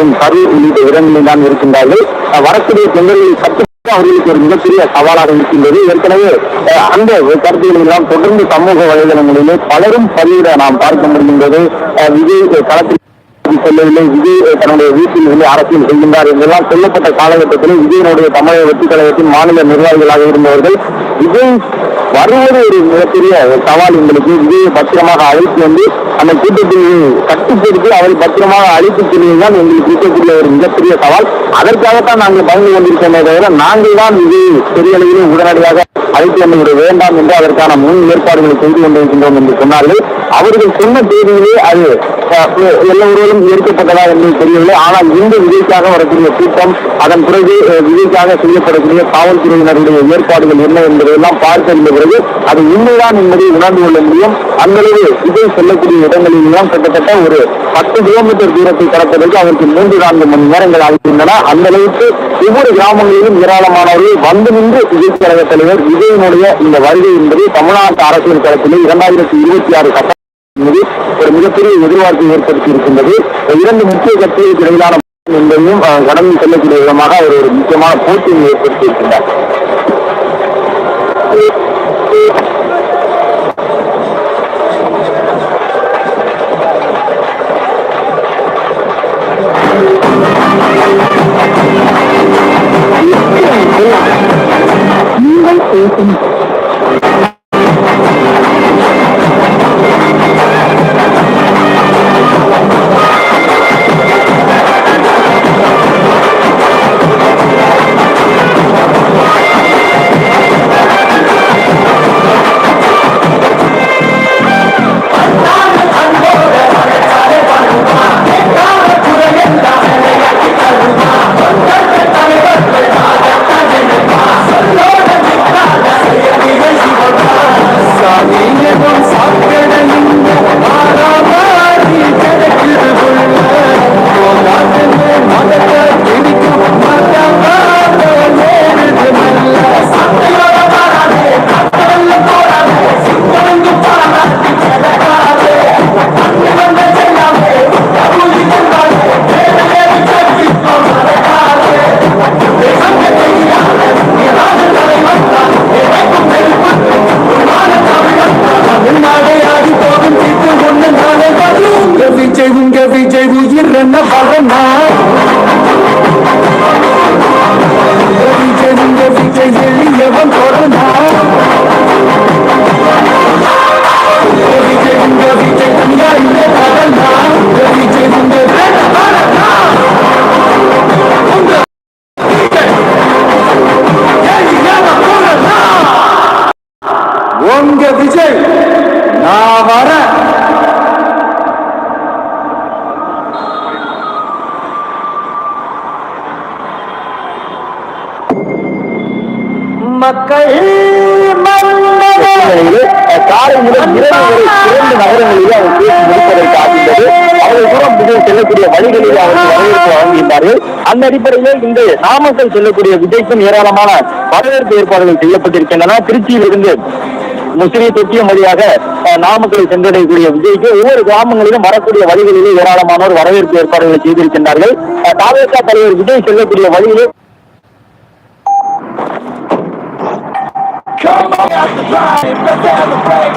மற்றும் கரூர் உள்ளிட்ட இடங்களில் தான் இருக்கின்றார்கள். வரக்கூடிய தொண்டர்களை சற்று அவர்களுக்கு ஒரு மிகப்பெரிய சவாலாக இருக்கின்றது. ஏற்கனவே அஹ், அந்த கருத்துக்களை எல்லாம் தொடர்ந்து சமூக வலைதளங்களிலே பலரும் பதிவிட நாம் பார்க்க முடிகின்றது. விஜய் களத்தில் செல்லவில்லை விஜய் தன்னுடைய வீட்டில் இருந்து அரசியல் செய்கின்றார் என்றெல்லாம் சொல்லப்பட்ட காலகட்டத்தில் விஜயனுடைய தமிழக வெற்றி கழகத்தின் மாநில நிர்வாகிகளாக இருந்தவர்கள் விஜய் வருவது ஒரு மிகப்பெரிய சவால் எங்களுக்கு. விஜயை பத்திரமாக அழைத்து வந்து அந்த கூட்டத்தில் கட்டுப்படுத்தி அவரை பத்திரமாக அழைத்து செல்வதுதான் எங்களுக்கு இருக்கக்கூடிய ஒரு மிகப்பெரிய சவால். அதற்காகத்தான் நாங்கள் பயந்து கொண்டிருக்கோமே தவிர நாங்கள் தான் விஜய் பெரிய அளவிலும் உடனடியாக அழைத்து வந்து விட வேண்டாம் என்று அதற்கான முன் ஏற்பாடுகளை செய்து கொண்டிருக்கின்றோம் என்று சொன்னார்கள். அவர்கள் சொன்ன தேதியிலே அது அஹ், எல்லோரும் ஏற்கப்பட்டதா என்று தெரியவில்லை. ஆனால் இந்த விஜய்க்காக வரக்கூடிய கூட்டம் அதன் பிறகு விஜய்க்காக செய்யப்படக்கூடிய காவல்துறையினருடைய ஏற்பாடுகள் என்ன என்பதையெல்லாம் பார்த்தறிந்த பிறகு அது உண்மைதான் என்பதை உணர்ந்து கொள்ள முடியும். அந்தளவு விஜய் செல்லக்கூடிய இடங்களில் எல்லாம் கிட்டத்தட்ட ஒரு பத்து கிலோமீட்டர் தூரத்தை கடப்பதற்கு அவருக்கு மூன்று நான்கு மணி நேரங்கள் ஆகின்றன. அந்த அளவுக்கு ஒவ்வொரு கிராமங்களிலும் ஏராளமானவர்கள் வந்து நின்று விஜய் கழக தலைவர் விஜயனுடைய இந்த வருகை என்பது தமிழ்நாட்டு அரசியல் களத்திலே இரண்டாயிரத்தி இருபத்தி ஆறு சட்ட என்பது ஒரு மிகப்பெரிய எதிர்பார்ப்பை ஏற்படுத்தி இருக்கின்றது. இரண்டு முக்கிய கட்சிகளுக்கு இடையிலான என்பதையும் அஹ், கடந்து செல்லக்கூடிய விதமாக அவர் ஒரு முக்கியமான போட்டியை ஏற்படுத்தி இருக்கின்றார். உங்க விஜய் நான் வர மக்கள் காலை முதல் இரவு வரை இரண்டு நகரங்களிலே அவர் பேசி முடிப்பதற்கு ஆகின்றது அவர்கள் தூரம் விஜய் செல்லக்கூடிய வழிகளில் அவருக்கு வரவேற்பு வழங்கியிருந்தார்கள் அந்த அடிப்படையில் இந்த நாமக்கல் செல்லக்கூடிய விஜய்க்கும் ஏராளமான வரவேற்பு ஏற்பாடுகள் செய்யப்பட்டிருக்கின்றன. திருச்சியிலிருந்து முசிறி தொட்டியம் வழியாக நாமக்கலை சென்றடையக்கூடிய விஜய்க்கு ஒவ்வொரு கிராமங்களிலும் வரக்கூடிய வழிகளிலே ஏராளமானோர் வரவேற்பு ஏற்பாடுகளை செய்திருக்கின்றார்கள் அஹ், தாவேகா தலைவர் விஜய் செல்லக்கூடிய வழியிலே Come on out the drive, let's celebrate.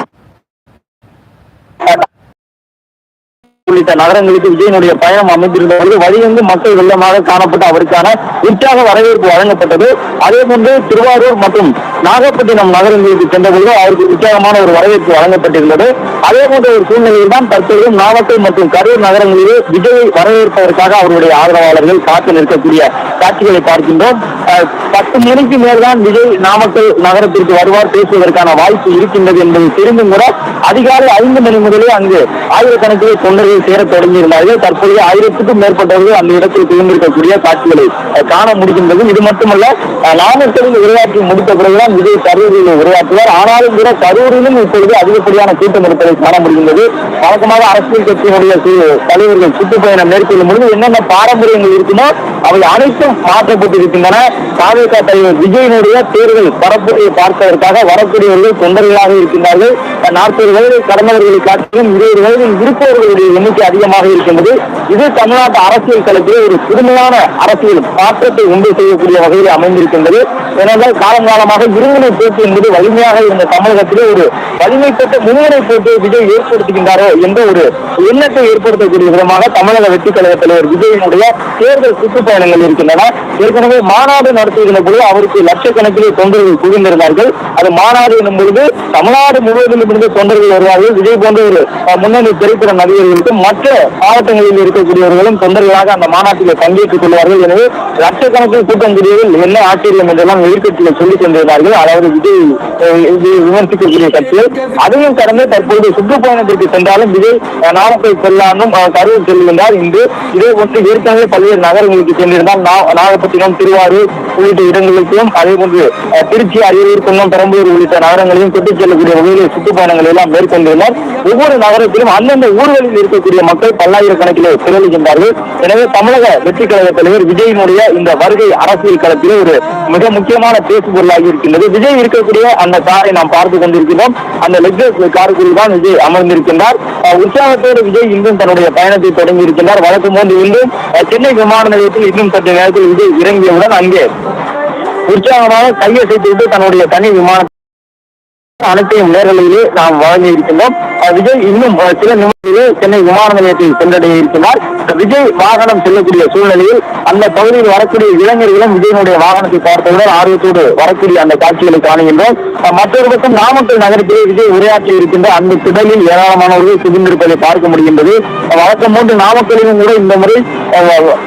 உள்ளிட்ட நகரங்களுக்கு விஜயனுடைய பயணம் அமைந்திருந்தபோது வழியெங்கு மக்கள் வெள்ளமாக காணப்பட்ட அவருக்கான உற்சாக வரவேற்பு வழங்கப்பட்டது. அதே போன்று திருவாரூர் மற்றும் நாகப்பட்டினம் நகரங்களுக்கு சென்றபோது அவருக்கு உற்சாகமான ஒரு வரவேற்பு வழங்கப்பட்டிருந்தது. அதே போன்ற ஒரு சூழ்நிலையில் தான் தற்போது நாமக்கல் மற்றும் கரூர் நகரங்களிலே விஜயை வரவேற்பதற்காக அவருடைய ஆதரவாளர்கள் காத்து நிற்கக்கூடிய காட்சிகளை பார்க்கின்றோம். பத்து மணிக்கு மேல்தான் விஜய் நாமக்கல் நகரத்திற்கு வருவார் பேசுவதற்கான வாய்ப்பு இருக்கின்றது என்பது தெரிந்தும் கூட அதிகாலை ஐந்து மணி முதலே அங்கு ஆயிரக்கணக்கிலே தொண்டர்கள் சேரத் தொடங்கியிருந்தார்கள் தற்போது ஆயிரத்துக்கும் மேற்பட்டவர்கள் அந்த இடத்தில் குவிந்திருக்கக்கூடிய காட்சிகளை காண முடிகின்றது. இது மட்டுமல்ல நாமக்கலில் உரையாற்றி முடித்த பிறகுதான் விஜய் கரூரில் உரையாற்றுவார். ஆனாலும் கூட கரூரிலும் இப்பொழுது அதிகப்படியான கூட்டம் இருப்பதை காண முடிகின்றது. வழக்கமாக அரசியல் கட்சியினுடைய தலைவர்கள் சுற்றுப்பயணம் மேற்கொள்ளும் பொழுது என்னென்ன பாரம்பரியங்கள் இருக்குமோ அவை அனைத்தும் மாற்றப்பட்டிருக்கின்றன. தாவேகா தலைவர் விஜயனுடைய தேர்தல் பரப்புரையை பார்ப்பதற்காக வரக்கூடியவர்கள் தொண்டர்களாக இருக்கின்றார்கள். நாற்பது வயதை கடந்தவர்களை காட்டிலும் இருபது வயதில் இருப்பவர்களுடைய எண்ணிக்கை அதிகமாக இருக்கின்றது. இது தமிழ்நாட்டு அரசியல் களத்தில் ஒரு புதுமையான அரசியல் மாற்றத்தை உண்டு செய்யக்கூடிய வகையில் அமைந்திருக்கின்றது. ஏனென்றால் காலங்காலமாக இருமுனை போட்டி என்பது வலிமையாக இருந்த தமிழகத்திலே ஒரு வலிமை பெற்ற மும்முனை போட்டியை விஜய் ஏற்படுத்துகின்றாரோ என்ற ஒரு எண்ணத்தை ஏற்படுத்தக்கூடிய விதமாக தமிழக வெற்றி கழக தலைவர் விஜயனுடைய தேர்தல் சுற்றுப்பயணங்கள் இருக்கின்றன. ஏற்கனவே மாநாடு நடத்துகின்ற பொழுது அவருக்கு லட்சக்கணக்கிலே தொண்டர்கள் குவிந்திருந்தார்கள். அது மாநாடு எனும் பொழுது தமிழ்நாடு முழுவதிலும் இருந்து தொண்டர்கள் வருவார்கள். விஜய் போன்ற ஒரு முன்னணி திரைப்பட நடிகர்களுக்கும் மற்ற மாவட்டங்களில் இருக்கக்கூடியவர்களும் தொண்டர்களாக அந்த மாநாட்டில் பங்கேற்றுக் கொள்வார்கள். எனவே லட்சக்கணக்கில் கூட்டம் கூடியவர்கள் என்ன ஆச்சரியம் என்றெல்லாம் எதிர்க்கட்சிகள் சொல்லிக் கொண்டிருந்தார்கள். அதாவது விஜய் இது விமர்சிக்கக்கூடிய கட்சிகள் அதையும் கடந்து தற்போது சுற்றுப்பயணத்திற்கு சென்றாலும் விஜய் நாமக்கல் செல்லாமல் கரூர் செல்கின்றார். இன்று இதே போன்று ஏற்கனவே பல்வேறு நகரங்களுக்கு சென்றிருந்தால் நாகப்பட்டினம் திருவாரூர் உள்ளிட்ட இடங்களுக்கும் அதே போன்று திருச்சி அரியலூர் குன்னம் பெரம்பலூர் உள்ளிட்ட நகரங்களையும் கொண்டு செல்லக்கூடிய வகையில் சுற்றுப்பயணங்கள் எல்லாம் மேற்கொண்டிருந்தார். ஒவ்வொரு நகரத்திலும் அந்தந்த ஊர்களில் இருக்கக்கூடிய மக்கள் பல்லாயிரக்கணக்கிலே திரளுகின்றார்கள் எனவே தமிழக வெற்றி கழக தலைவர் விஜயினுடைய இந்த வருகை அரசியல் களத்திலே ஒரு மிக முக்கியமான பேசு பொருளாகி இருக்கின்றது. விஜய் இருக்கக்கூடிய அந்த காரை நாம் பார்த்து கொண்டிருக்கிறோம் அந்த லெக்ஸஸ் காருக்குள் தான் விஜய் அமர்ந்திருக்கின்றார். உற்சாகத்தோடு விஜய் இன்றும் தன்னுடைய பயணத்தை தொடங்கி இருக்கின்றார். வழக்கம் போன்று இன்றும் சென்னை விமான நிலையத்தில் இன்னும் சற்று நேரத்தில் விஜய் இறங்கியவுடன் அங்கே உற்சாகமாக கையசைத்து விட்டு தன்னுடைய தனி விமான அனைத்தையும் நேரலையிலே நாம் வழங்கி இருக்கின்றோம். விஜய் இன்னும் சில நிமிடங்களிலே சென்னை விமான நிலையத்தை சென்றடைய இருக்கிறார் விஜய் வாகனம் செல்லக்கூடிய சூழ்நிலையில் அந்த பகுதியில் வரக்கூடிய இளைஞர்களும் விஜயனுடைய வாகனத்தை பார்த்தவுடன் ஆர்வத்தோடு வரக்கூடிய அந்த காட்சிகளை காணுகின்றோம். மற்றொரு பக்கம் நாமக்கல் நகரத்திலே விஜய் உரையாற்றி இருக்கின்ற அந்த திடலில் ஏராளமானவர்கள் குவிந்திருப்பதை பார்க்க முடிகின்றது. வழக்கம் போன்று நாமக்கலிலும் கூட இந்த முறை